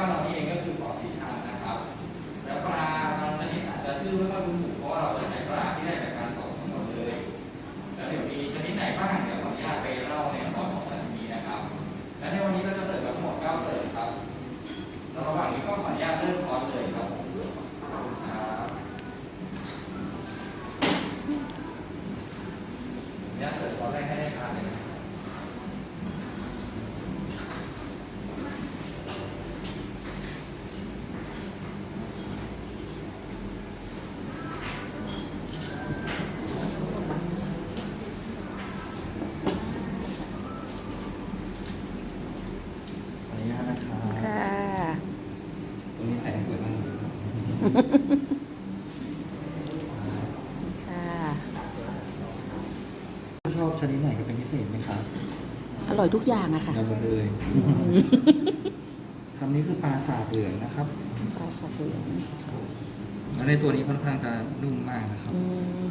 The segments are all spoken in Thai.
บ้านเรานี่เองก็คือเกาะสีชังนะครับ แล้วปลาบางชนิดอาจจะชื่อไม่ค่อยคุ้นหูเพราะว่าเราจะใช้ปลาที่ได้จากการตกทั้งหมดเลย แล้วเดี๋ยวมีชนิดไหนบ้างเดี๋ยวขออนุญาตไปเล่าในตอนของสันนี้นะครับ และในวันนี้ก็จะเสิร์ฟแบบทั้งหมด9เสิร์ฟครับแล้วระหว่างนี้ก็ขออนุญาตเริ่มคอร์สเลยครับผมครับขออนุญาตเสิร์ฟคอร์สแรกให้ได้ทานเลยนะครับ ขออนุญาตนะครับ ค่ะ ตรงนี้แสงสวยมากเลย ค่ะชอบชนิดไหนก็เป็นพิเศษไหมครับ อร่อยทุกอย่างอะค่ะเราหมดเลยคำนี้คือปลาสาบเหลืองนะครับ ปลาสับเหลืองแล้วในตัวนี้ค่อนข้างจะนุ่มมากนะครับอืม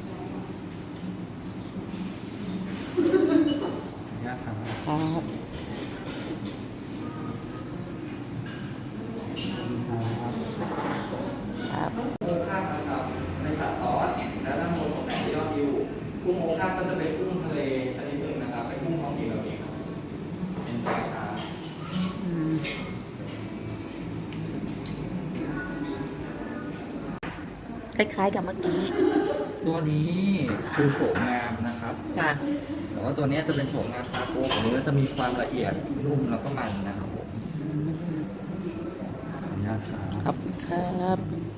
ขออนุญาตครับครับครับครับ โมคานะครับในสัตว์ซอสและด้านบนของแหนมยอดยิว กุ้งโมคาก็จะเป็นกุ้งทะเลชนิดหนึ่งนะครับ เป็นกุ้งท้องถิ่นเราเองครับเป็นปลาครับอืมคล้ายๆกับเมื่อกี้ ตัวนี้คือโฉมงามนะครับ ค่ะ แต่ว่าตัวเนี้ยจะเป็นโฉมงามทาโก้ของนี้จะมีความละเอียดนุ่มแล้วก็มันนะครับผมขออนุญาตครับขอบคุณครับครับ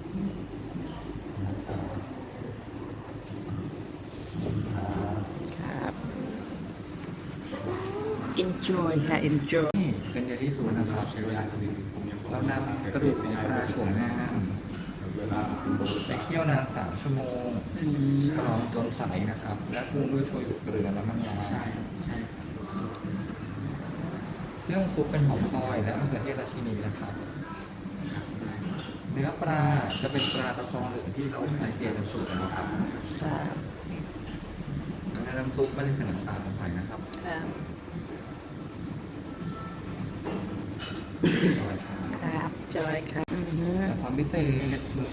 enjoy ค่ะ enjoy นี่เป็นเดลี่ซูนะครับใช้เวลาเรานำกระดูกของปลาโฉมงามไปเคี่ยวนานสามชั่วโมงอืมกรองจนใสนะครับ และปรุงด้วยโชยุเกลือและมะนาวใช่ใช่เครื่องซุปเป็นหอมซอยและมะเขือเทศราชินีนะครับเนื้อปลาจะเป็นปลาตะคองเหลืองที่เขาใช้เจียน้ำซุปนะครับครับในน้ำซุปไม่ได้ใส่น้ำตาลลงไปนะครับ ครับอร่อยครับครับจอยครับอือฮึแต่ความพิเศษ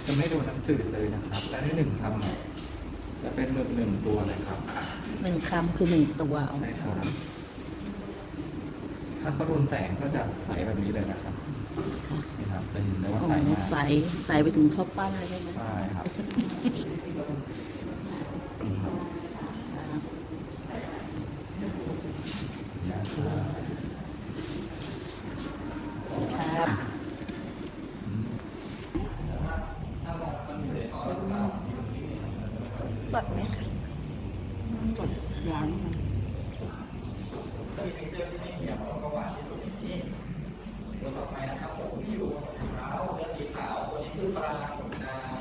จะไม่โดนน้ำจืดเลยนะครับ และในหนึ่งคำเนี่ยจะเป็นหมึกหนึ่งตัวเลยครับหนึ่งคำคือหนึ่งตัวเอาใช่ครับถ้าเขาโดนแสงก็จะใสแบบนี้เลยนะครับนี่ครับจะเห็นได้ว่าโอ้ใสโหมากใสใสไปถึงข้าวปั้นเลยใช่ไหมใช่ครับนี่ครับยาครับ ครับ สดไหมคะสดร้ อนตัวต่อไปนะครับผมที่อยู่บนเท้าเนื้อสีขาวตัวนี้คือปลาขนนาง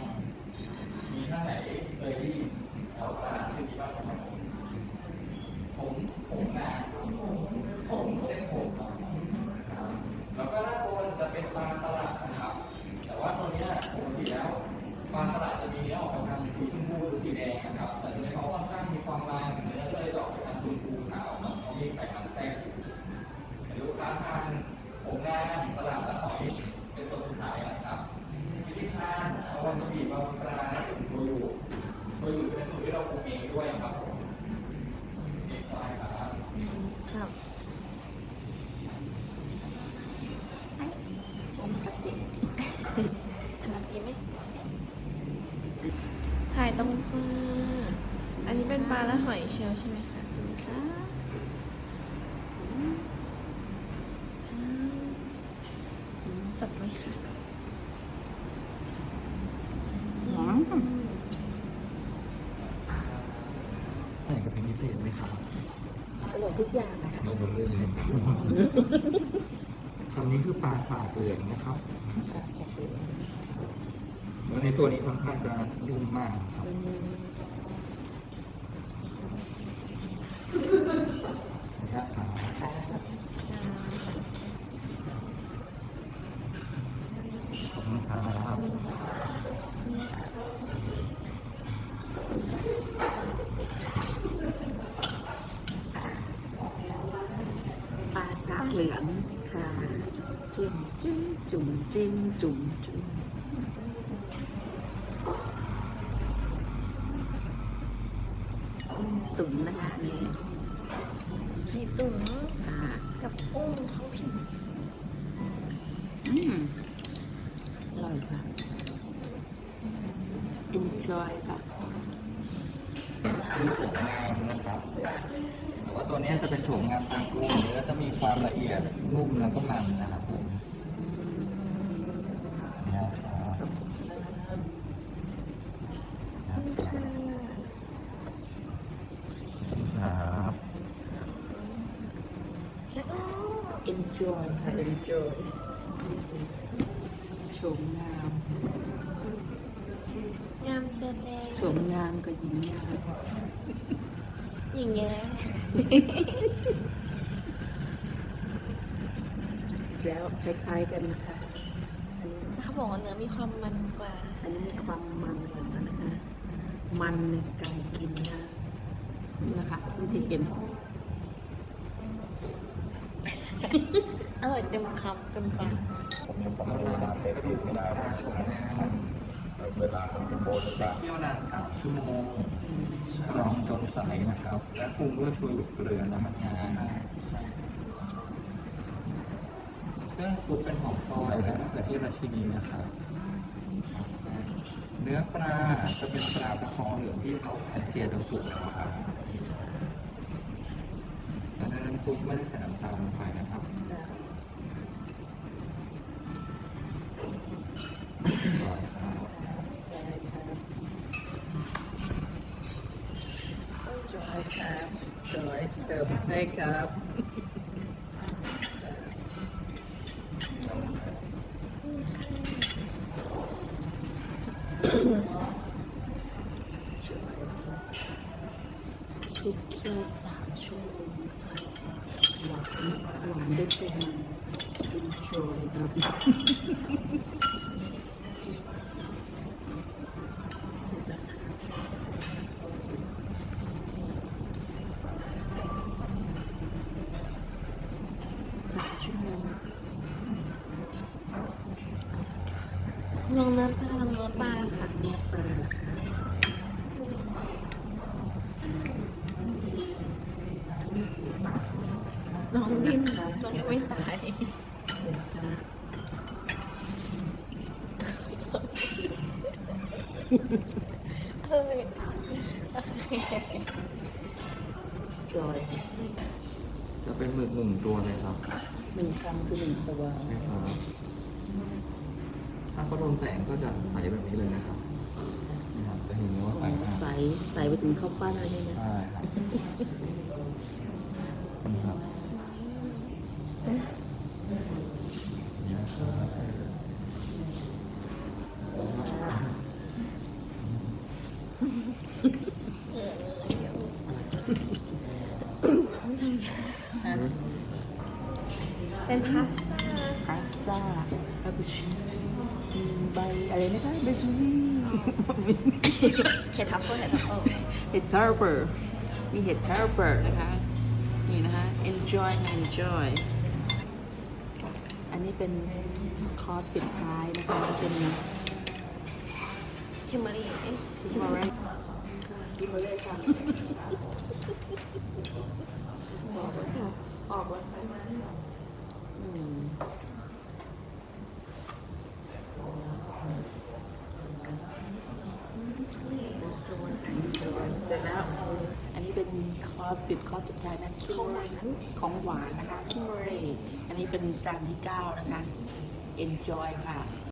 มีท่านไหนเคยได้ยินเอาปลาชื่อนี้บ้างไหมครับผมผมผมนางผมเป็นผมครับแล้วก็ด้านบนจะเป็นปลาสลัดนะครับ แต่ว่าตัวเนี้ยปกติแล้วปลาสลัดจะมีเนื้อออกไปทางสีชมพูหรือสีแดงนะครับ แต่ตัวนี้เขาค่อนข้างมีความมันเนื้อก็เลยจะออกไปทางชมพูขาวครับเขามีไขมันแทรกอยู่ ลูกค้าทานผมงานตลาดและหอยเป็นตัวสุดท้ายนะครับวิธีทานเอาวันสบีบเอาปลาถึงตัวอยู่ตัวอยู่เป็นสูตรที่เราปรุงเองด้วยครับผมเอกลายครับ ครับ ถ่ายตรงปลาอันนี้เป็นปลาและหอยเชลล์ใช่ไหมคะครับสดไหมคะหอมไหนก็เป็นพิเศษไหมครับอร่อยทุกอย่างอะค่ะลงบนเรื่องเลยคำนี้คือปลาสาบเหลืองนะครับแล้วในตัวนี้ค่อนข้างจะนุ่มมากครับอืมนะครับ ครับ ขอบคุณครับ ปลาสาบ เหลืองค่ะจิ้มจิ้มจุ่มจิ้มจุ่มจุ่มตุ๋นนะคะอันนี่ ไข่ตุ๋น อ่า กับกุ้งท้องถิ่น อืมอร่อยค่ะ enjoy ค่ะ คือโฉมงามนะครับแต่ว่าตัวเนี้ยจะเป็นโฉมงามตางกุ้งเนื้อจะมีความละเอียดนุ่มแล้วก็มันนะครับผมเนี่ยครับครับแล้วก็ enjoy ค่ะ enjoy โฉมงามงามเตแดงโฉมงามก็หญิงงามอย่างเงี้ย แล้วคล้ายๆกันนะคะอันนี้เขาบอกว่าเนื้อมีความมันกว่า อันนี้มีความมันกว่านะคะ มันในการกินนะนี่นะคะวิธีกินอร่อยเต็มคำเต็มปากผมยังผมเวลาเต็มที่เวลาเวลาผมจะโบนจะเคี่ยวนานสามชั่วโมงกรองจนใสนะครับ และปรุงด้วยชูรสเกลือน้ำมันงา เครื่องซุปเป็นหอมซอยและมะเขือเทศราชินีนะครับเนื้อปลาจะเป็นปลาตะคองเหลืองที่เขาแอนเจียจนสุกแล้วครับและในน้ำซุปไม่ได้ใส่น้ำตาลลงไปนะครับจอยครับจอยเสิร์ฟให้ครับ ซุปเคี่ยวสามชั่วโมงค่ะหวานหวานด้วยตัวมันเป็นโชยครับเสร็จแล้วค่ะสามชั่วโมงลองเนื้อปลาลองเนื้อปลาค่ะเนื้อปลา น้องดิ้นน้องยังไม่ตายเดี๋ยวค่ะเออจอยจะเป็นหมึกหนึ่งตัวเลยครับหนึ่งคำคือหนึ่งตัวใช่ครับถ้าเขาโดนแสงก็จะใสแบบนี้เลยนะครับนะครับจะเห็นว่าใสมากใส่ใส่ไปถึงข้าวปั้นอะไรเนี่ยนะใช่ครับนี่ครับ เนี่ยครับเป็นพาสต้าพาสต้าคาปูชิโน่มีใบอะไรนะคะเบซูรี่เห็ดทัฟเฟิลเห็ดทัฟเฟิลเห็ดทาร์เปอร์มีเห็ดทาร์เปอร์นะคะ นี่นะคะ enjoy ค่ะ enjoy อันนี้เป็นคอร์สปิดท้ายนะคะเป็นคิมเบอรี่เอ๊ะคิมเบอรี่คิมเบอรี่ค่ะออกแล้วค่ะอืมเดี๋ยวแล้วอันนี้เป็นค อสปิดคอสสุดท้ายนะของหวานของหวานนะคะคิมเบอร์รี่อันนี้เป็นจานที่เก้านะคะ enjoy ค่ะ